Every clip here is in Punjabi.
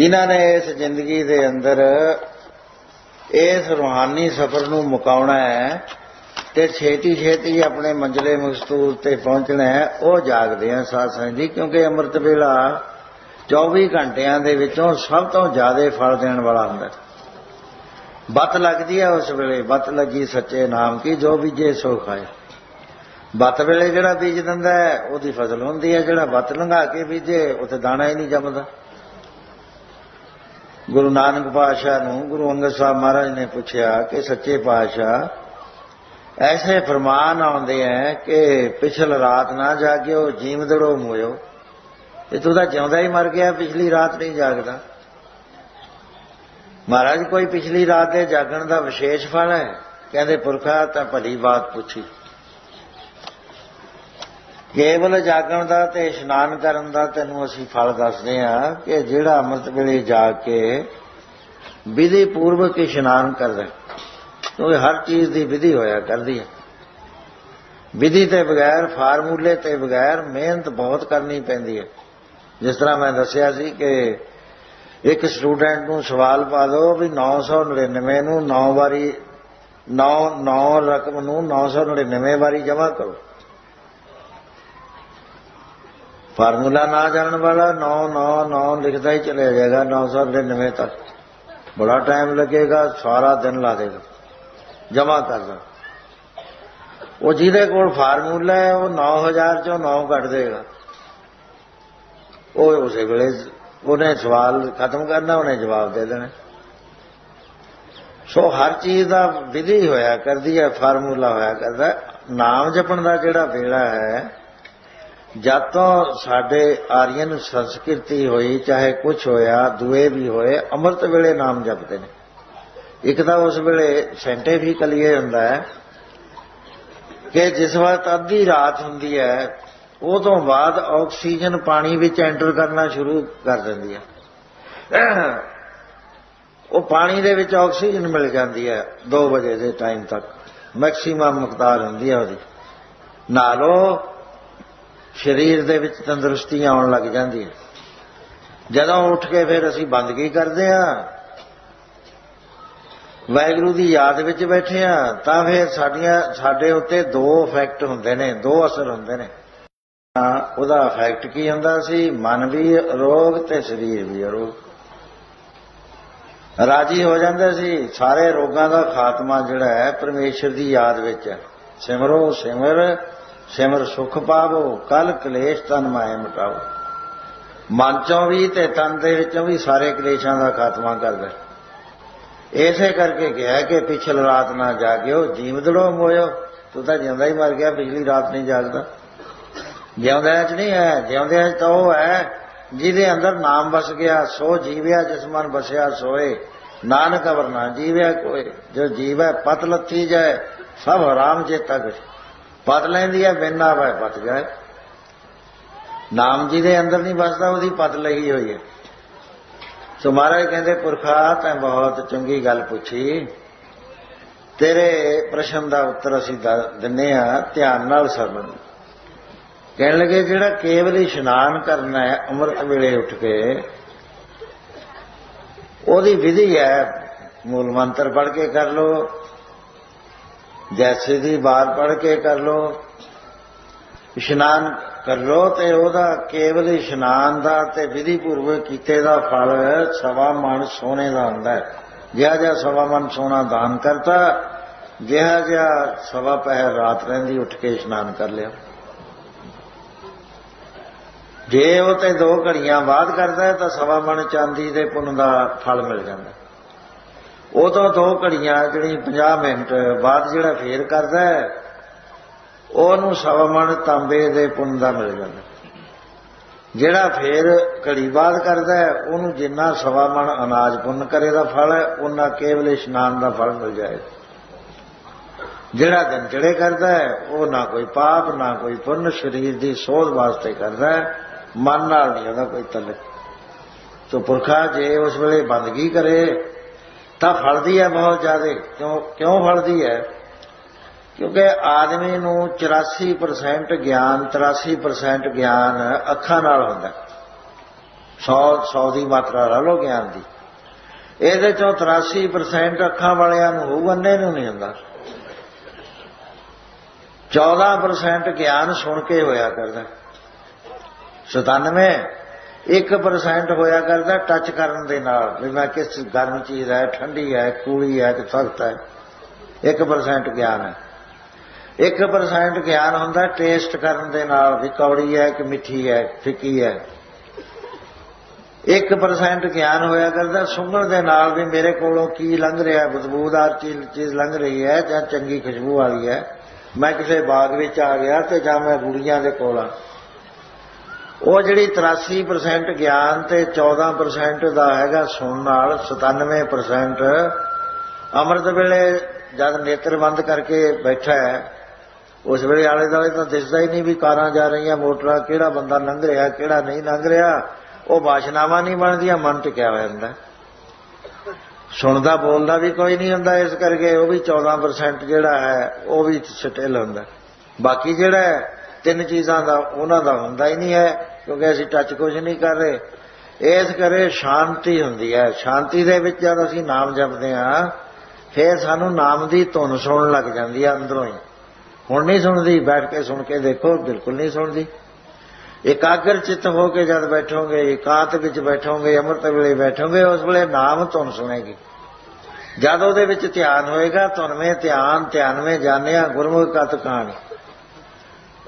ਜਿਨ੍ਹਾਂ ਨੇ ਇਸ ਜ਼ਿੰਦਗੀ ਦੇ ਅੰਦਰ ਇਸ ਰੂਹਾਨੀ ਸਫ਼ਰ ਨੂੰ ਮੁਕਾਉਣਾ ਹੈ ਤੇ ਛੇਤੀ ਛੇਤੀ ਆਪਣੇ ਮੰਜ਼ਲੇ ਮਕਸੂਦ ਤੇ ਪਹੁੰਚਣਾ ਹੈ, ਉਹ ਜਾਗਦੇ ਆ ਸਾਧ ਸੰਗਤ ਜੀ, ਕਿਉਂਕਿ ਅੰਮ੍ਰਿਤ ਵੇਲਾ 24 ਘੰਟਿਆਂ ਦੇ ਵਿੱਚੋਂ ਸਭ ਤੋਂ ਜ਼ਿਆਦਾ ਫਲ ਦੇਣ ਵਾਲਾ ਹੁੰਦਾ ਹੈ। ਬਤ ਲੱਗਦੀ ਹੈ ਉਸ ਵੇਲੇ, ਬਤ ਲੱਗੀ ਸੱਚੇ ਨਾਮ ਕੀ, ਜੋ ਬੀਜੇ ਸੋ ਖਾਏ। ਬਤ ਵੇਲੇ ਜਿਹੜਾ ਬੀਜ ਦਿੰਦਾ ਹੈ, ਉਹਦੀ ਫਸਲ ਹੁੰਦੀ ਹੈ, ਜਿਹੜਾ ਬਤ ਲੰਘਾ ਕੇ ਬੀਜੇ, ਉੱਥੇ ਦਾਣਾ ਹੀ ਨਹੀਂ ਜੰਮਦਾ। ਗੁਰੂ ਨਾਨਕ ਪਾਤਸ਼ਾਹ ਨੂੰ ਗੁਰੂ ਅੰਗਦ ਸਾਹਿਬ ਮਹਾਰਾਜ ਨੇ ਪੁੱਛਿਆ ਕਿ ਸੱਚੇ ਪਾਤਸ਼ਾਹ, ਐਸੇ ਫਰਮਾਨ ਆਉਂਦੇ ਹੈ ਕਿ ਪਿਛਲ ਰਾਤ ਨਾ ਜਾਗਿਓ ਜੀਵਦੜੋ ਮੋਇਓ। ਤੇ ਤੂੰ ਤਾਂ ਜਿਉਂਦਾ ਹੀ ਮਰ ਗਿਆ, ਪਿਛਲੀ ਰਾਤ ਨਹੀਂ ਜਾਗਦਾ। ਮਹਾਰਾਜ, ਕੋਈ ਪਿਛਲੀ ਰਾਤ ਦੇ ਜਾਗਣ ਦਾ ਵਿਸ਼ੇਸ਼ ਫਲ ਹੈ ਕਹਿੰਦੇ, ਪੁਰਖਾ, ਤਾਂ ਭਲੀ ਬਾਤ ਪੁੱਛੀ। ਕੇਵਲ ਜਾਗਣ ਦਾ ਤੇ ਇਸ਼ਨਾਨ ਕਰਨ ਦਾ ਤੈਨੂੰ ਅਸੀਂ ਫਲ ਦੱਸਦੇ ਹਾਂ ਕਿ ਜਿਹੜਾ ਅੰਮ੍ਰਿਤ ਵੇਲੇ ਜਾ ਕੇ ਵਿਧੀ ਪੂਰਵਕ ਇਸ਼ਨਾਨ ਕਰਦਾ ਹੈ, ਕਿਉਂਕਿ ਹਰ ਚੀਜ਼ ਦੀ ਵਿਧੀ ਹੋਇਆ ਕਰਦੀ ਹੈ। ਵਿਧੀ ਤੇ ਬਗੈਰ ਫਾਰਮੂਲੇ ਤੇ ਬਗੈਰ ਮਿਹਨਤ ਬਹੁਤ ਕਰਨੀ ਪੈਂਦੀ ਹੈ। ਜਿਸ ਤਰ੍ਹਾਂ ਮੈਂ ਦੱਸਿਆ ਸੀ ਕਿ ਇੱਕ ਸਟੂਡੈਂਟ ਨੂੰ ਸਵਾਲ ਪਾ ਦਿਓ ਵੀ 999 ਨੂੰ 9 ਵਾਰੀ 9 9 ਰਕਮ ਨੂੰ 999 ਵਾਰੀ ਜਮ੍ਹਾਂ ਕਰੋ। ਫਾਰਮੂਲਾ ਨਾ ਜਾਣਨ ਵਾਲਾ 9 9 9 ਲਿਖਦਾ ਹੀ ਚਲੇ ਜਾਏਗਾ 999 ਤੱਕ। ਬੜਾ ਟਾਈਮ ਲੱਗੇਗਾ, ਸਾਰਾ ਦਿਨ ਲਾ ਦੇਗਾ। ਜਮਾ ਕਰਦਾ ਉਹ ਜਿਹਦੇ ਕੋਲ ਫਾਰਮੂਲਾ ਹੈ, ਉਹ 9000 ਚੋਂ 9 ਕੱਢ ਦੇਗਾ। ਉਹ ਉਸੇ ਵੇਲੇ ਉਹਨੇ ਸਵਾਲ ਖਤਮ ਕਰਨਾ, ਉਹਨੇ ਜਵਾਬ ਦੇ ਦੇਣਾ। ਸੋ ਹਰ ਚੀਜ਼ ਦਾ ਵਿਧੀ ਹੋਇਆ ਕਰਦੀ ਹੈ, ਫਾਰਮੂਲਾ ਹੋਇਆ ਕਰਦਾ ਨਾਮ ਜਪਣ ਦਾ ਜਿਹੜਾ ਵੇਲਾ ਹੈ ਜਦ ਤੋਂ ਸਾਡੇ ਆਰੀਅਨ ਸੰਸਕ੍ਰਿਤੀ ਹੋਈ, ਚਾਹੇ ਕੁਝ ਹੋਇਆ, ਦੁਏ ਵੀ ਹੋਏ, ਅੰਮ੍ਰਿਤ ਵੇਲੇ ਨਾਮ ਜਪਦੇ ਨੇ। ਇੱਕ ਤਾਂ ਉਸ ਵੇਲੇ ਸਾਇੰਟੀਫਿਕਲੀ ਇਹ ਹੁੰਦਾ ਹੈ ਕਿ ਜਿਸ ਵਕਤ ਅੱਧੀ ਰਾਤ ਹੁੰਦੀ ਹੈ ਉਹ ਤੋਂ ਬਾਅਦ ਆਕਸੀਜਨ ਪਾਣੀ ਵਿੱਚ ਐਂਟਰ ਕਰਨਾ ਸ਼ੁਰੂ ਕਰ ਦਿੰਦੀ ਹੈ। ਉਹ ਪਾਣੀ ਦੇ ਵਿੱਚ ਆਕਸੀਜਨ ਮਿਲ ਜਾਂਦੀ ਹੈ 2 ਵਜੇ ਦੇ ਟਾਈਮ ਤੱਕ। ਮੈਕਸਿਮਮ ਮਕਦਾਰ ਹੁੰਦੀ ਹੈ ਉਹਦੀ। ਨਾਲੋਂ ਸਰੀਰ ਦੇ ਵਿੱਚ ਤੰਦਰੁਸਤੀ ਆਉਣ ਲੱਗ ਜਾਂਦੀ ਹੈ। ਜਦੋਂ ਉੱਠ ਕੇ ਫਿਰ ਅਸੀਂ ਬੰਦਗੀ ਕਰਦੇ ਹਾਂ? ਵਾਹਿਗੁਰੂ ਦੀ ਯਾਦ ਵਿੱਚ ਬੈਠੇ ਆ ਤਾਂ ਫਿਰ ਸਾਡੀਆਂ, ਸਾਡੇ ਉੱਤੇ ਦੋ ਇਫੈਕਟ ਹੁੰਦੇ ਨੇ, ਦੋ ਅਸਰ ਹੁੰਦੇ ਨੇ। ਤਾਂ ਉਹਦਾ ਇਫੈਕਟ ਕੀ ਹੁੰਦਾ ਸੀ? ਮਨ ਵੀ ਰੋਗ ਤੇ ਸਰੀਰ ਵੀ ਰੋਗ ਰਾਜੀ ਹੋ ਜਾਂਦਾ ਸੀ। ਸਾਰੇ ਰੋਗਾਂ ਦਾ ਖਾਤਮਾ ਜਿਹੜਾ ਹੈ, ਪਰਮੇਸ਼ਰ ਦੀ ਯਾਦ ਵਿੱਚ ਸਿਮਰੋ ਸਿਮਰ ਸਿਮਰ ਸੁਖ ਪਾਵੋ, ਕਲ ਕਲੇਸ਼ ਤਨ ਮਾਏ ਮਟਾਓ। ਮਨ ਚੋਂ ਵੀ ਤੇ ਤਨ ਦੇ ਵਿੱਚੋਂ ਵੀ ਸਾਰੇ ਕਲੇਸ਼ਾਂ ਦਾ ਖਾਤਮਾ ਕਰਦਾ ਹੈ। ਇਸੇ ਕਰਕੇ ਕਿਹਾ ਕਿ ਪਿਛਲ ਰਾਤ ਨਾ ਜਾਗਿਓ ਜੀਵਦੜੋ ਮੋਇਓ। ਤੂੰ ਤਾਂ ਜਿਉਂਦਾ ਹੀ ਮਰ ਗਿਆ, ਪਿਛਲੀ ਰਾਤ ਨਹੀਂ ਜਾਗਦਾ। ਜਿਉਂਦਿਆਂ 'ਚ ਨਹੀਂ ਹੈ, ਜਿਉਂਦਿਆਂ 'ਚ ਤਾਂ ਉਹ ਹੈ, ਜਿਹਦੇ ਅੰਦਰ ਨਾਮ ਵਸ ਗਿਆ, ਸੋ ਜੀਵਿਆ ਜਿਸ ਮਨ ਬਸਿਆ ਸੋਏ। ਨਾਨਕ ਅਵਰ ਨਾ ਜੀਵਿਆ ਕੋਏ ਜੋ ਜੀਵੈ ਪਤ ਲੱਥੀ ਜਾਏ ਸਭ ਹਰਾਮ ਜੇ ਤੱਕ ਪਤ ਲੈਂਦੀ ਹੈ ਬਿਨਾ ਵੈ ਪਤ ਜਾਏ ਨਾਮ ਜੀ ਦੇ ਅੰਦਰ ਨਹੀਂ ਵਸਦਾ, ਉਹਦੀ ਪਤ ਲਈ ਹੋਈ ਹੈ। ਸੋ ਮਹਾਰਾਜ ਕਹਿੰਦੇ, ਪੁਰਖਾ, ਤੈਂ ਬਹੁਤ ਚੰਗੀ ਗੱਲ ਪੁੱਛੀ। ਤੇਰੇ ਪ੍ਰਸ਼ਨ ਦਾ ਉੱਤਰ ਅਸੀਂ ਦ- ਦਿੰਨੇ ਆ, ਧਿਆਨ ਨਾਲ ਸਰਵਣ। ਕਹਿਣ ਲੱਗੇ, ਜਿਹੜਾ ਕੇਵਲ ਇਸ਼ਨਾਨ ਕਰਨਾ ਹੈ, ਅੰਮ੍ਰਿਤ ਵੇਲੇ ਉੱਠ ਕੇ, ਉਹਦੀ ਵਿਧੀ ਹੈ, ਮੂਲ ਮੰਤਰ ਪੜ੍ਹ ਕੇ ਕਰ ਲੋ ਜੈਸੇ ਦੀ ਬਾਰ ਪੜ ਕੇ ਕਰ ਲੋ, ਇਸ਼ਨਾਨ ਕਰ ਲੋ, ਤੇ ਉਹਦਾ ਕੇਵਲ ਇਸ਼ਨਾਨ ਦਾ ਤੇ ਵਿਧੀ ਪੂਰਵਕ ਕੀਤੇ ਦਾ ਫਲ ਸਵਾ ਮਣ ਸੋਨੇ ਦਾ ਹੁੰਦਾ ਹੈ। ਜਿਹਾ ਜਿਹਾ ਸਵਾ ਮਣ ਸੋਨਾ ਦਾਨ ਕਰਤਾ, ਜਿਹਾ ਜਿਹਾ ਸਵਾ ਪਹਿਰ ਰਾਤ ਰਹਿੰਦੀ ਉੱਠ ਕੇ ਇਸ਼ਨਾਨ ਕਰ ਲਿਆ। ਜੇ ਉਹ ਤੇ ਦੋ ਘੜੀਆਂ ਬਾਅਦ ਕਰਦਾ ਤਾਂ ਸਵਾ ਮਣ ਚਾਂਦੀ ਦੇ ਪੁੰਨ ਦਾ ਫਲ ਮਿਲ ਜਾਂਦਾ ਉਹ ਦੋ ਘੜੀਆਂ ਜਿਹੜੀ 50 ਮਿੰਟ ਬਾਅਦ ਜਿਹੜਾ ਫੇਰ ਕਰਦਾ ਹੈ, ਉਹਨੂੰ ਸਵਾ ਮਣ ਤਾਂਬੇ ਦੇ ਪੁੰਨ ਦਾ ਮਿਲ ਜਾਂਦਾ। ਜਿਹੜਾ ਫੇਰ ਘੜੀ ਬਾਅਦ ਕਰਦਾ ਹੈ, ਉਹਨੂੰ ਜਿੰਨਾ ਸਵਾ ਮਣ ਅਨਾਜ ਪੁੰਨ ਕਰੇ ਦਾ ਫਲ ਹੈ ਉਹਨਾਂ ਕੇਵਲ ਇਸ਼ਨਾਨ ਦਾ ਫਲ ਮਿਲ ਜਾਏਗਾ ਜਿਹੜਾ ਦਿਨ ਚੜੇ ਕਰਦਾ ਹੈ, ਉਹ ਨਾ ਕੋਈ ਪਾਪ, ਨਾ ਕੋਈ ਪੁੰਨ, ਸਰੀਰ ਦੀ ਸੋਧ ਵਾਸਤੇ ਕਰਦਾ ਹੈ, ਮਨ ਨਾਲ ਨਹੀਂ ਉਹਦਾ ਕੋਈ ਤਲਕ। ਸੋ ਪੁਰਖਾ ਜੇ ਉਸ ਵੇਲੇ ਬੰਦਗੀ ਕਰੇ ਤਾਂ ਫਲਦੀ ਹੈ ਬਹੁਤ ਜ਼ਿਆਦਾ। ਕਿਉਂ ਕਿਉਂ ਫਲਦੀ ਹੈ? ਕਿਉਂਕਿ ਆਦਮੀ ਨੂੰ 84% ਗਿਆਨ 83% ਗਿਆਨ ਅੱਖਾਂ ਨਾਲ ਹੁੰਦਾ। ਹੈ। 100 100 ਦੀ ਮਾਤਰਾ ਲਾ ਲਓ ਗਿਆਨ ਦੀ। ਇਹਦੇ ਚੋਂ 83% ਅੱਖਾਂ ਵਾਲਿਆਂ ਨੂੰ ਹੋਊ, ਅੰਨੇ ਨੂੰ ਨਹੀਂ ਹੁੰਦਾ। 14% ਗਿਆਨ ਸੁਣ ਕੇ ਹੋਇਆ ਕਰਦਾ। 97 1% ਹੋਇਆ ਕਰਦਾ ਟੱਚ ਕਰਨ ਦੇ ਨਾਲ। ਵੀ ਕਿਸ ਗਰਮ ਚੀਜ਼ ਹੈ, ਠੰਡੀ ਹੈ, ਕੂਲੀ ਹੈ ਕਿ ਸਖਤ ਹੈ। 1% ਗਿਆਨ ਹੈ। 1% ਗਿਆਨ ਹੁੰਦਾ ਟੇਸਟ ਕਰਨ ਦੇ ਨਾਲ ਵੀ ਕੌੜੀ ਹੈ ਕਿ ਮਿੱਠੀ ਹੈ, ਫਿੱਕੀ ਹੈ। 1% ਗਿਆਨ ਹੋਇਆ ਕਰਦਾ ਸੁੰਘਣ ਦੇ ਨਾਲ ਵੀ ਮੇਰੇ ਕੋਲੋਂ ਕੀ ਲੰਘ ਰਿਹਾ, ਬਦਬੂਦਾਰ ਚੀਜ਼ ਚੀਜ਼ ਲੰਘ ਰਹੀ ਹੈ ਜਾਂ ਚੰਗੀ ਖੁਸ਼ਬੂ ਵਾਲੀ ਹੈ। ਮੈਂ ਕਿਸੇ ਬਾਗ ਵਿੱਚ ਆ ਗਿਆ ਤੇ ਜਾਂ ਮੈਂ ਗੁੜੀਆਂ ਦੇ ਕੋਲ ਆ। ਉਹ ਜਿਹੜੀ 83% ਗਿਆਨ ਤੇ 14% ਦਾ ਹੈਗਾ ਸੁਣਨ ਨਾਲ 97% ਅੰਮ੍ਰਿਤ ਵੇਲੇ ਜਦ ਨੇਤਰ ਬੰਦ ਕਰਕੇ ਬੈਠਾ ਹੈ, ਉਸ ਵੇਲੇ ਆਲੇ ਦੁਆਲੇ ਤਾਂ ਦਿਸਦਾ ਹੀ ਨਹੀਂ ਵੀ ਕਾਰਾਂ ਜਾ ਰਹੀਆਂ, ਮੋਟਰਾਂ, ਕਿਹੜਾ ਬੰਦਾ ਲੰਘ ਰਿਹਾ, ਕਿਹੜਾ ਨਹੀਂ ਲੰਘ ਰਿਹਾ, ਉਹ ਬਾਸ਼ਨਾਵਾਂ ਨਹੀਂ ਬਣਦੀਆਂ, ਮਨ ਟਿਕਿਆ ਹੋਇਆ ਹੁੰਦਾ। ਸੁਣਦਾ, ਬੋਲਦਾ ਵੀ ਕੋਈ ਨਹੀਂ ਹੁੰਦਾ ਇਸ ਕਰਕੇ, ਉਹ ਵੀ 14% ਜਿਹੜਾ ਹੈ, ਉਹ ਵੀ ਸਟਿਲ ਹੁੰਦਾ। ਬਾਕੀ ਜਿਹੜਾ ਤਿੰਨ ਚੀਜ਼ਾਂ ਦਾ, ਉਹਨਾਂ ਦਾ ਹੁੰਦਾ ਹੀ ਨਹੀਂ ਹੈ, ਕਿਉਂਕਿ ਅਸੀਂ ਟੱਚ ਕੁਝ ਨਹੀਂ ਕਰ ਰਹੇ। ਇਸ ਕਰੇ ਸ਼ਾਂਤੀ ਹੁੰਦੀ ਹੈ। ਸ਼ਾਂਤੀ ਦੇ ਵਿੱਚ ਜਦ ਅਸੀਂ ਨਾਮ ਜਪਦੇ ਹਾਂ, ਫੇਰ ਸਾਨੂੰ ਨਾਮ ਦੀ ਧੁਨ ਸੁਣਨ ਲੱਗ ਜਾਂਦੀ ਹੈ ਅੰਦਰੋਂ ਹੀ। ਹੁਣ ਨਹੀਂ ਸੁਣਦੀ, ਬੈਠ ਕੇ ਸੁਣ ਕੇ ਦੇਖੋ, ਬਿਲਕੁਲ ਨਹੀਂ ਸੁਣਦੀ। ਇਕਾਗਰ ਚਿੱਤ ਹੋ ਕੇ ਜਦ ਬੈਠੋਗੇ ਇਕਾਂਤ ਵਿੱਚ ਬੈਠੋਗੇ, ਅੰਮ੍ਰਿਤ ਵੇਲੇ ਬੈਠੋਗੇ, ਉਸ ਵੇਲੇ ਨਾਮ ਧੁਨ ਸੁਣੇਗੀ। ਜਦ ਉਹਦੇ ਵਿੱਚ ਧਿਆਨ ਹੋਏਗਾ ਧੁਨਵੇਂ ਧਿਆਨ ਧਿਆਨਵੇਂ ਜਾਣਿਆ, ਗੁਰਮੁਖ ਕਤ ਕਹਾਣੀ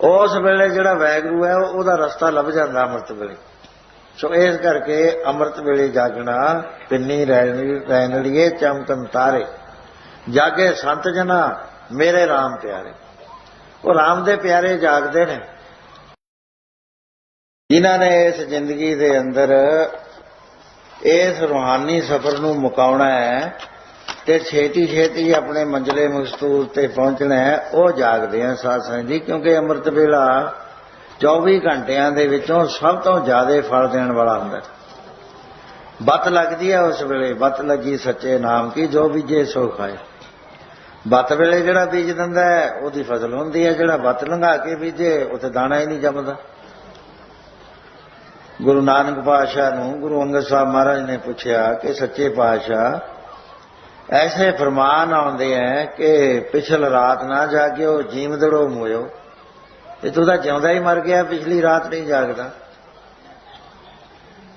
ਉਸ ਵੇਲੇ ਜਿਹੜਾ ਵੈਗਰੂ ਹੈ ਉਹ- ਉਹਦਾ ਰਸਤਾ ਲੱਭ ਜਾਂਦਾ ਅੰਮ੍ਰਿਤ ਵੇਲੇ। ਸੋ ਇਸ ਕਰਕੇ ਅੰਮ੍ਰਿਤ ਵੇਲੇ ਜਾਗਣਾ, ਪਿੰਨੀ ਰਹਿਣ ਰਹਿਣੜੀਏ ਚਮਕਨ ਤਾਰੇ। ਜਾਗੇ ਸੰਤ ਜਨਾ, ਮੇਰੇ RAM ਪਿਆਰੇ। ਉਹ RAM ਦੇ ਪਿਆਰੇ ਜਾਗਦੇ ਨੇ। ਜਿਨ੍ਹਾਂ ਨੇ ਇਸ ਜ਼ਿੰਦਗੀ ਦੇ ਅੰਦਰ ਇਸ ਰੂਹਾਨੀ ਸਫ਼ਰ ਨੂੰ ਮੁਕਾਉਣਾ ਹੈ ਤੇ ਛੇਤੀ ਛੇਤੀ ਆਪਣੇ ਮੰਜ਼ਲੇ ਮਸਤੂਰ ਤੇ ਪਹੁੰਚਣਾ ਹੈ, ਉਹ ਜਾਗਦੇ ਆ ਸਾਧ ਜੀ, ਕਿਉਂਕਿ ਅੰਮ੍ਰਿਤ ਵੇਲਾ 24 ਘੰਟਿਆਂ ਦੇ ਵਿੱਚੋਂ ਸਭ ਤੋਂ ਜ਼ਿਆਦਾ ਫਲ ਦੇਣ ਵਾਲਾ ਹੁੰਦਾ ਹੈ। ਬਤ ਲੱਗਦੀ ਹੈ ਉਸ ਵੇਲੇ, ਬਤ ਲੱਗੀ ਸੱਚੇ ਨਾਮ ਕੀ, ਜੋ ਬੀਜੇ ਸੋ ਖਾਏ। ਬਤ ਵੇਲੇ ਜਿਹੜਾ ਬੀਜ ਦਿੰਦਾ ਹੈ, ਉਹਦੀ ਫਸਲ ਹੁੰਦੀ ਹੈ, ਜਿਹੜਾ ਬਤ ਲੰਘਾ ਕੇ ਬੀਜੇ, ਉੱਥੇ ਦਾਣਾ ਹੀ ਨਹੀਂ ਜੰਮਦਾ। ਗੁਰੂ ਨਾਨਕ ਪਾਤਸ਼ਾਹ ਨੂੰ ਗੁਰੂ ਅੰਗਦ ਸਾਹਿਬ ਮਹਾਰਾਜ ਨੇ ਪੁੱਛਿਆ ਕਿ ਸੱਚੇ ਪਾਤਸ਼ਾਹ ਐਸੇ ਫਰਮਾਨ ਆਉਂਦੇ ਹੈ ਕਿ ਪਿਛਲ ਰਾਤ ਨਾ ਜਾਗਿਓ ਜੀਵਦੜੋ ਮੋਇਓ। ਤੇ ਤੂੰ ਤਾਂ ਜਿਉਂਦਾ ਹੀ ਮਰ ਗਿਆ, ਪਿਛਲੀ ਰਾਤ ਨਹੀਂ ਜਾਗਦਾ।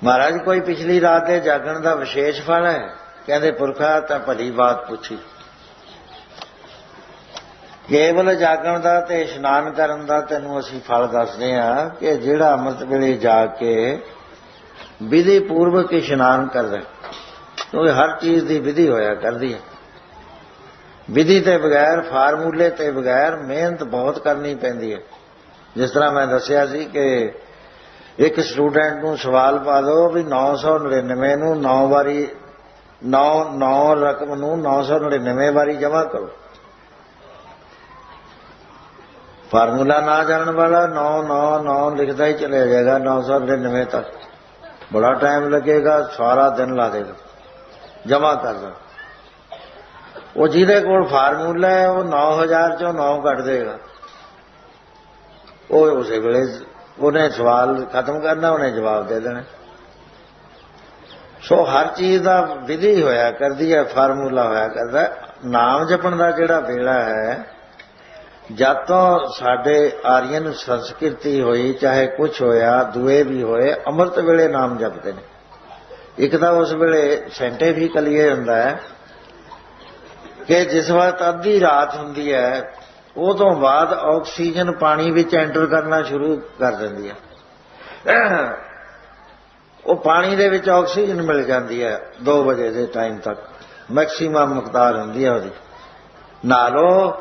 ਮਹਾਰਾਜ, ਕੋਈ ਪਿਛਲੀ ਰਾਤ ਦੇ ਜਾਗਣ ਦਾ ਵਿਸ਼ੇਸ਼ ਫਲ ਹੈ ਕਹਿੰਦੇ, ਪੁਰਖਾ, ਤਾਂ ਭਲੀ ਬਾਤ ਪੁੱਛੀ। ਕੇਵਲ ਜਾਗਣ ਦਾ ਤੇ ਇਸ਼ਨਾਨ ਕਰਨ ਦਾ ਤੈਨੂੰ ਅਸੀਂ ਫਲ ਦੱਸਦੇ ਹਾਂ ਕਿ ਜਿਹੜਾ ਅੰਮ੍ਰਿਤ ਵੇਲੇ ਜਾ ਕੇ ਵਿਧੀ ਪੂਰਵਕ ਇਸ਼ਨਾਨ ਕਰਦਾ। ਕਿਉਂਕਿ ਹਰ ਚੀਜ਼ ਦੀ ਵਿਧੀ ਹੋਇਆ ਕਰਦੀ ਹੈ। ਵਿਧੀ ਤੇ ਬਗੈਰ, ਫਾਰਮੂਲੇ ਤੇ ਬਗੈਰ ਮਿਹਨਤ ਬਹੁਤ ਕਰਨੀ ਪੈਂਦੀ ਹੈ। ਜਿਸ ਤਰ੍ਹਾਂ ਮੈਂ ਦੱਸਿਆ ਸੀ ਕਿ ਇੱਕ ਸਟੂਡੈਂਟ ਨੂੰ ਸਵਾਲ ਪਾ ਦਿਓ ਵੀ 999 ਨੂੰ 9 ਵਾਰੀ 9 9 ਰਕਮ ਨੂੰ 999 ਵਾਰੀ ਜਮ੍ਹਾਂ ਕਰੋ। ਫਾਰਮੂਲਾ ਨਾ ਜਾਣਨ ਵਾਲਾ 9 9 9 ਲਿਖਦਾ ਹੀ ਚਲੇ ਜਾਏਗਾ 999 ਤੱਕ। ਬੜਾ ਟਾਈਮ ਲੱਗੇਗਾ, ਸਾਰਾ ਦਿਨ ਲਾ ਦੇਗਾ। ਜਮਾ ਕਰਦਾ ਉਹ ਜਿਹਦੇ ਕੋਲ ਫਾਰਮੂਲਾ ਹੈ, ਉਹ 9000 ਚੋਂ 9 ਕੱਢ ਦੇਗਾ। ਉਹ ਉਸੇ ਵੇਲੇ ਉਹਨੇ ਸਵਾਲ ਖਤਮ ਕਰਨਾ, ਉਹਨੇ ਜਵਾਬ ਦੇ ਦੇਣਾ। ਸੋ ਹਰ ਚੀਜ਼ ਦਾ ਵਿਧੀ ਹੋਇਆ ਕਰਦੀ ਹੈ, ਫਾਰਮੂਲਾ ਹੋਇਆ ਕਰਦਾ ਨਾਮ ਜਪਣ ਦਾ ਜਿਹੜਾ ਵੇਲਾ ਹੈ ਜਦ ਤੋਂ ਸਾਡੇ ਆਰੀਅਨ ਸੰਸਕ੍ਰਿਤੀ ਹੋਈ, ਚਾਹੇ ਕੁਝ ਹੋਇਆ, ਦੁਏ ਵੀ ਹੋਏ, ਅੰਮ੍ਰਿਤ ਵੇਲੇ ਨਾਮ ਜਪਦੇ ਨੇ। ਇੱਕ ਤਾਂ ਉਸ ਵੇਲੇ ਸਾਇੰਟੀਫਿਕਲੀ ਇਹ ਹੁੰਦਾ ਹੈ ਕਿ ਜਿਸ ਵਕਤ ਅੱਧੀ ਰਾਤ ਹੁੰਦੀ ਹੈ, ਉਹ ਤੋਂ ਬਾਅਦ ਆਕਸੀਜਨ ਪਾਣੀ ਵਿੱਚ ਐਂਟਰ ਕਰਨਾ ਸ਼ੁਰੂ ਕਰ ਦਿੰਦੀ ਹੈ। ਉਹ ਪਾਣੀ ਦੇ ਵਿੱਚ ਆਕਸੀਜਨ ਮਿਲ ਜਾਂਦੀ ਹੈ 2 ਵਜੇ ਦੇ ਟਾਈਮ ਤੱਕ। ਮੈਕਸਿਮਮ ਮਕਦਾਰ ਹੁੰਦੀ ਹੈ ਉਹਦੀ। ਨਾਲੋਂ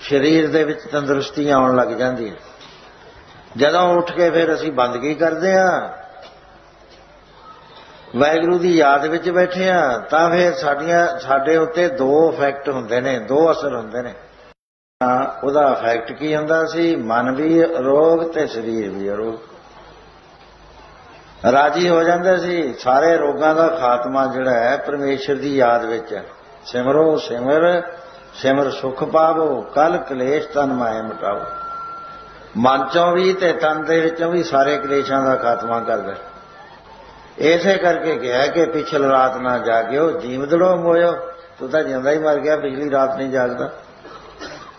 ਸਰੀਰ ਦੇ ਵਿੱਚ ਤੰਦਰੁਸਤੀ ਆਉਣ ਲੱਗ ਜਾਂਦੀ ਹੈ। ਜਦੋਂ ਉੱਠ ਕੇ ਫਿਰ ਅਸੀਂ ਬੰਦਗੀ ਕਰਦੇ ਹਾਂ ਵਾਹਿਗੁਰੂ ਦੀ ਯਾਦ ਵਿੱਚ ਬੈਠੇ ਆ, ਤਾਂ ਫਿਰ ਸਾਡੀਆਂ, ਸਾਡੇ ਉੱਤੇ ਦੋ ਇਫੈਕਟ ਹੁੰਦੇ ਨੇ, ਦੋ ਅਸਰ ਹੁੰਦੇ ਨੇ। ਤਾਂ ਉਹਦਾ ਇਫੈਕਟ ਕੀ ਹੁੰਦਾ ਸੀ? ਮਨ ਵੀ ਰੋਗ ਤੇ ਸਰੀਰ ਵੀ ਰੋਗ ਰਾਜੀ ਹੋ ਜਾਂਦੇ ਸੀ। ਸਾਰੇ ਰੋਗਾਂ ਦਾ ਖਾਤਮਾ ਜਿਹੜਾ ਹੈ, ਪਰਮੇਸ਼ਰ ਦੀ ਯਾਦ ਵਿੱਚ ਹੈ। ਸਿਮਰੋ ਸਿਮਰ ਸਿਮਰ ਸੁਖ ਪਾਵੋ, ਕਲ ਕਲੇਸ਼ ਤਨ ਮਾਏ ਮਟਾਓ। ਮਨ ਚੋਂ ਵੀ ਤੇ ਤਨ ਦੇ ਵਿੱਚੋਂ ਵੀ ਸਾਰੇ ਕਲੇਸ਼ਾਂ ਦਾ ਖਾਤਮਾ ਕਰਦਾ ਇਸੇ ਕਰਕੇ ਕਿਹਾ ਕਿ ਪਿਛਲ ਰਾਤ ਨਾ ਜਾਗਿਓ, ਜੀਵਦੜੋ ਮੋਇਓ। ਤੂੰ ਤਾਂ ਜਿਉਂਦਾ ਹੀ ਮਰ ਗਿਆ, ਪਿਛਲੀ ਰਾਤ ਨਹੀਂ ਜਾਗਦਾ।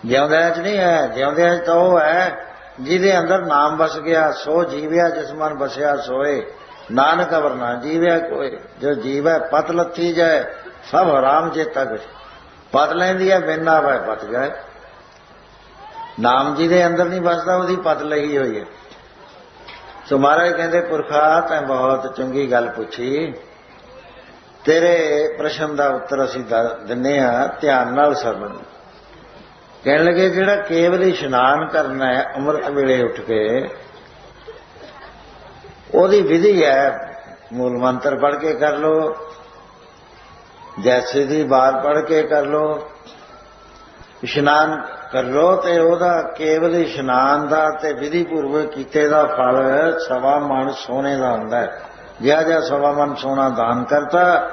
ਜਿਉਂਦਿਆਂ 'ਚ ਨਹੀਂ ਹੈ, ਜਿਉਂਦਿਆਂ 'ਚ ਤਾਂ ਉਹ ਹੈ, ਜਿਹਦੇ ਅੰਦਰ ਨਾਮ ਵਸ ਗਿਆ, ਸੋ ਜੀਵਿਆ ਜਿਸ ਮਨ ਬਸਿਆ ਸੋਏ। ਨਾਨਕ ਅਵਰ ਨਾ ਜੀਵਿਆ ਕੋਏ, ਜੋ ਜੀਵੈ ਪਤ ਲੱਥੀ ਜਾਏ, ਸਭ ਹਰਾਮ ਜੇ ਤੱਕ ਪਤ ਲੈਂਦੀ ਹੈ, ਬਿਨਾ ਵੈ ਪਤ ਜਾਏ। ਨਾਮ ਜਿਹਦੇ ਅੰਦਰ ਨਹੀਂ ਵਸਦਾ, ਉਹਦੀ ਪਤ ਲਈ ਹੋਈ ਹੈ। ਸੋ ਮਹਾਰਾਜ ਕਹਿੰਦੇ, ਪੁਰਖਾ, ਤੈਂ ਬਹੁਤ ਚੰਗੀ ਗੱਲ ਪੁੱਛੀ। ਤੇਰੇ ਪ੍ਰਸ਼ਨ ਦਾ ਉੱਤਰ ਅਸੀਂ ਦ- ਦਿੰਨੇ ਆ, ਧਿਆਨ ਨਾਲ ਸਰਵਣ। ਕਹਿਣ ਲੱਗੇ, ਜਿਹੜਾ ਕੇਵਲ ਹੀ ਇਸ਼ਨਾਨ ਕਰਨਾ ਹੈ, ਅੰਮ੍ਰਿਤ ਵੇਲੇ ਉੱਠ ਕੇ, ਉਹਦੀ ਵਿਧੀ ਹੈ, ਮੂਲ ਮੰਤਰ ਪੜ੍ਹ ਕੇ ਕਰ ਲੋ ਜੈਸੇ ਦੀ ਬਾਰ ਪੜ੍ਹ ਕੇ ਕਰ ਲੋ ਇਸ਼ਨਾਨ ਕਰ ਲੋ ਤੇ ਉਹਦਾ ਕੇਵਲ ਇਸ਼ਨਾਨ ਦਾ ਤੇ ਵਿਧੀ ਪੂਰਵਕ ਕੀਤੇ ਦਾ ਫਲ ਸਵਾ ਮਣ ਸੋਨੇ ਦਾ ਹੁੰਦਾ ਹੈ। ਜਿਹਾ ਜਿਹਾ ਸਵਾ ਮਣ ਸੋਨਾ ਦਾਨ ਕਰਤਾ,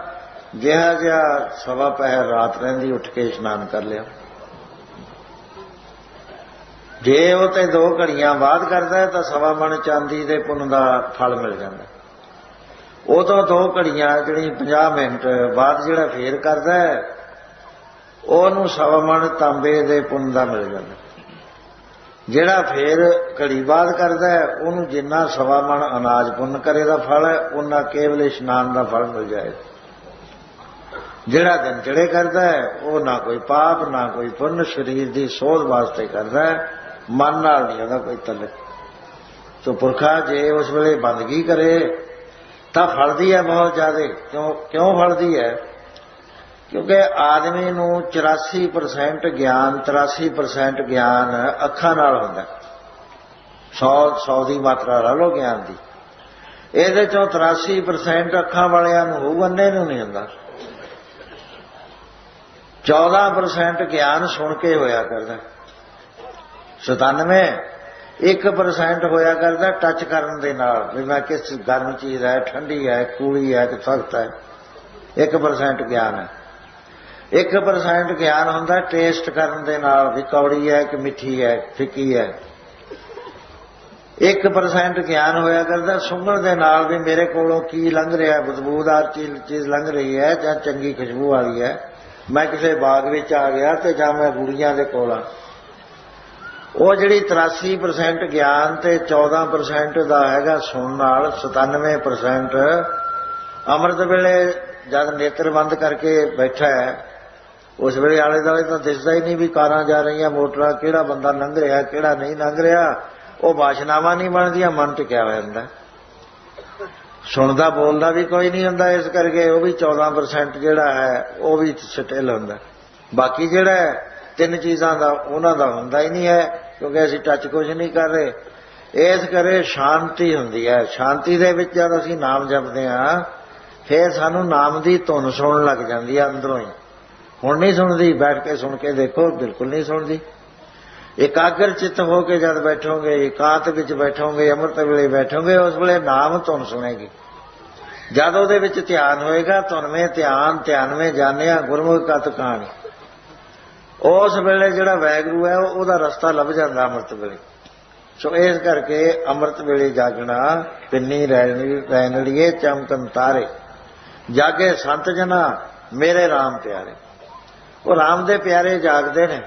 ਜਿਹਾ ਜਿਹਾ ਸਵਾ ਪਹਿਰ ਰਾਤ ਰਹਿੰਦੀ ਉੱਠ ਕੇ ਇਸ਼ਨਾਨ ਕਰ ਲਿਆ। ਜੇ ਉਹ ਤੇ ਦੋ ਘੜੀਆਂ ਬਾਅਦ ਕਰਦਾ ਤਾਂ ਸਵਾ ਮਣ ਚਾਂਦੀ ਦੇ ਪੁੰਨ ਦਾ ਫਲ ਮਿਲ ਜਾਂਦਾ ਉਹ ਤੋਂ ਦੋ ਘੜੀਆਂ, ਜਿਹੜੀ 50 ਮਿੰਟ ਬਾਅਦ ਜਿਹੜਾ ਫੇਰ ਕਰਦਾ ਹੈ ਉਹਨੂੰ ਸਵਾ ਮਣ ਤਾਂਬੇ ਦੇ ਪੁੰਨ ਦਾ ਮਿਲ ਜਾਂਦਾ। ਜਿਹੜਾ ਫੇਰ ਘੜੀ ਬਾਅਦ ਕਰਦਾ ਹੈ, ਉਹਨੂੰ ਜਿੰਨਾ ਸਵਾ ਮਣ ਅਨਾਜ ਪੁੰਨ ਕਰੇ ਦਾ ਫਲ ਹੈ ਉਹਨਾਂ ਕੇਵਲ ਇਸ਼ਨਾਨ ਦਾ ਫਲ ਮਿਲ ਜਾਏ। ਜਿਹੜਾ ਦਿਨ ਚੜੇ ਕਰਦਾ ਹੈ, ਉਹ ਨਾ ਕੋਈ ਪਾਪ, ਨਾ ਕੋਈ ਪੁੰਨ, ਸਰੀਰ ਦੀ ਸੋਧ ਵਾਸਤੇ ਕਰਦਾ ਹੈ, ਮਨ ਨਾਲ ਨਹੀਂ ਉਹਦਾ ਕੋਈ ਤਲਕ ਸੋ ਪੁਰਖਾ ਜੇ ਉਸ ਵੇਲੇ ਬੰਦਗੀ ਕਰੇ, ਤਾਂ ਫਲਦੀ ਹੈ ਬਹੁਤ ਜ਼ਿਆਦਾ। ਕਿਉਂ ਕਿਉਂ ਫਲਦੀ ਹੈ? ਕਿਉਂਕਿ ਆਦਮੀ ਨੂੰ 84% ਗਿਆਨ 83% ਗਿਆਨ ਅੱਖਾਂ ਨਾਲ ਹੁੰਦਾ। 100 100 ਦੀ ਮਾਤਰਾ ਲਾ ਲਓ ਗਿਆਨ ਦੀ। ਇਹਦੇ ਚੋਂ 83% ਅੱਖਾਂ ਵਾਲਿਆਂ ਨੂੰ ਹੋਊ, ਅੰਨੇ ਨੂੰ ਨਹੀਂ ਹੁੰਦਾ। 14% ਗਿਆਨ ਸੁਣ ਕੇ ਹੋਇਆ ਕਰਦਾ। 97 1% ਹੋਇਆ ਕਰਦਾ ਟੱਚ ਕਰਨ ਦੇ ਨਾਲ, ਵੀ ਮੈਂ ਕਿਸ ਗਰਮ ਚੀਜ਼ ਹੈ, ਠੰਡੀ ਹੈ, ਕੂਲੀ ਹੈ, ਕਿ ਸਖਤ ਹੈ। 1% ਗਿਆਨ ਹੈ। 1% ਗਿਆਨ ਹੁੰਦਾ ਟੇਸਟ ਕਰਨ ਦੇ ਨਾਲ ਵੀ ਕੌੜੀ ਹੈ ਕਿ ਮਿੱਠੀ ਹੈ, ਫਿੱਕੀ ਹੈ। 1% ਗਿਆਨ ਹੋਇਆ ਕਰਦਾ ਸੁੰਘਣ ਦੇ ਨਾਲ ਵੀ ਮੇਰੇ ਕੋਲੋਂ ਕੀ ਲੰਘ ਰਿਹਾ ਹੈ ਬਦਬੂਦਾਰ ਚੀਜ਼ ਲੰਘ ਰਹੀ ਹੈ ਜਾਂ ਚੰਗੀ ਖੁਸ਼ਬੂ ਵਾਲੀ ਹੈ। ਮੈਂ ਕਿਸੇ ਬਾਗ ਵਿੱਚ ਆ ਗਿਆ ਤੇ ਜਾਂ ਮੈਂ ਗੁੜੀਆਂ ਦੇ ਕੋਲ ਆ। ਉਹ ਜਿਹੜੀ 83% ਗਿਆਨ ਤੇ 14% ਦਾ ਹੈਗਾ ਸੁਣਨ ਨਾਲ 97% ਅੰਮ੍ਰਿਤ ਵੇਲੇ ਜਦ ਨੇਤਰ ਬੰਦ ਕਰਕੇ ਬੈਠਾ ਹੈ ਉਸ ਵੇਲੇ ਆਲੇ ਦੁਆਲੇ ਤਾਂ ਦਿਸਦਾ ਹੀ ਨਹੀਂ ਵੀ ਕਾਰਾਂ ਜਾ ਰਹੀਆਂ, ਮੋਟਰਾਂ, ਕਿਹੜਾ ਬੰਦਾ ਲੰਘ ਰਿਹਾ, ਕਿਹੜਾ ਨਹੀਂ ਲੰਘ ਰਿਹਾ। ਉਹ ਬਾਸ਼ਨਾਵਾਂ ਨਹੀਂ ਬਣਦੀਆਂ, ਮਨ ਟਿਕਿਆ ਹੋਇਆ ਹੁੰਦਾ। ਸੁਣਦਾ, ਬੋਲਦਾ ਵੀ ਕੋਈ ਨਹੀਂ ਹੁੰਦਾ ਇਸ ਕਰਕੇ, ਉਹ ਵੀ 14% ਜਿਹੜਾ ਹੈ, ਉਹ ਵੀ ਸਟੇਲ ਹੁੰਦਾ। ਬਾਕੀ ਜਿਹੜਾ ਤਿੰਨ ਚੀਜ਼ਾਂ ਦਾ, ਉਹਨਾਂ ਦਾ ਹੁੰਦਾ ਹੀ ਨਹੀਂ ਹੈ, ਕਿਉਂਕਿ ਅਸੀਂ ਟੱਚ ਕੁਝ ਨਹੀਂ ਕਰ ਰਹੇ। ਇਸ ਕਰੇ ਸ਼ਾਂਤੀ ਹੁੰਦੀ ਹੈ। ਸ਼ਾਂਤੀ ਦੇ ਵਿੱਚ ਜਦ ਅਸੀਂ ਨਾਮ ਜਪਦੇ ਹਾਂ, ਫਿਰ ਸਾਨੂੰ ਨਾਮ ਦੀ ਧੁਨ ਸੁਣਨ ਲੱਗ ਜਾਂਦੀ ਹੈ ਅੰਦਰੋਂ ਹੀ। ਹੁਣ ਨਹੀਂ ਸੁਣਦੀ, ਬੈਠ ਕੇ ਸੁਣ ਕੇ ਦੇਖੋ, ਬਿਲਕੁਲ ਨਹੀਂ ਸੁਣਦੀ। ਇਕਾਗਰ ਚਿੱਤ ਹੋ ਕੇ ਜਦ ਬੈਠੋਗੇ, ਇਕਾਂਤ ਵਿੱਚ ਬੈਠੋਗੇ, ਅੰਮ੍ਰਿਤ ਵੇਲੇ ਬੈਠੋਗੇ, ਉਸ ਵੇਲੇ ਨਾਮ ਧੁਨ ਸੁਣੇਗੀ। ਜਦ ਉਹਦੇ ਵਿੱਚ ਧਿਆਨ ਹੋਏਗਾ, ਧੁਨਵੇਂ ਧਿਆਨ, ਧਿਆਨਵੇਂ ਜਾਣਿਆ, ਗੁਰਮੁਖ ਕਤ ਕਹਾਣੀ ਉਸ ਵੇਲੇ ਜਿਹੜਾ ਵੈਗਰੂ ਹੈ, ਉਹਦਾ ਰਸਤਾ ਲੱਭ ਜਾਂਦਾ ਅੰਮ੍ਰਿਤ ਵੇਲੇ। ਸੋ ਇਸ ਕਰਕੇ ਅੰਮ੍ਰਿਤ ਵੇਲੇ ਜਾਗਣਾ, ਪਿੰਨੀ ਰਹਿਣੜੀਏ ਚਮਕਨ ਤਾਰੇ। ਜਾਗੇ ਸੰਤ ਜਨਾ, ਮੇਰੇ RAM ਪਿਆਰੇ। ਉਹ ਰਾਮ ਦੇ ਪਿਆਰੇ ਜਾਗਦੇ ਨੇ।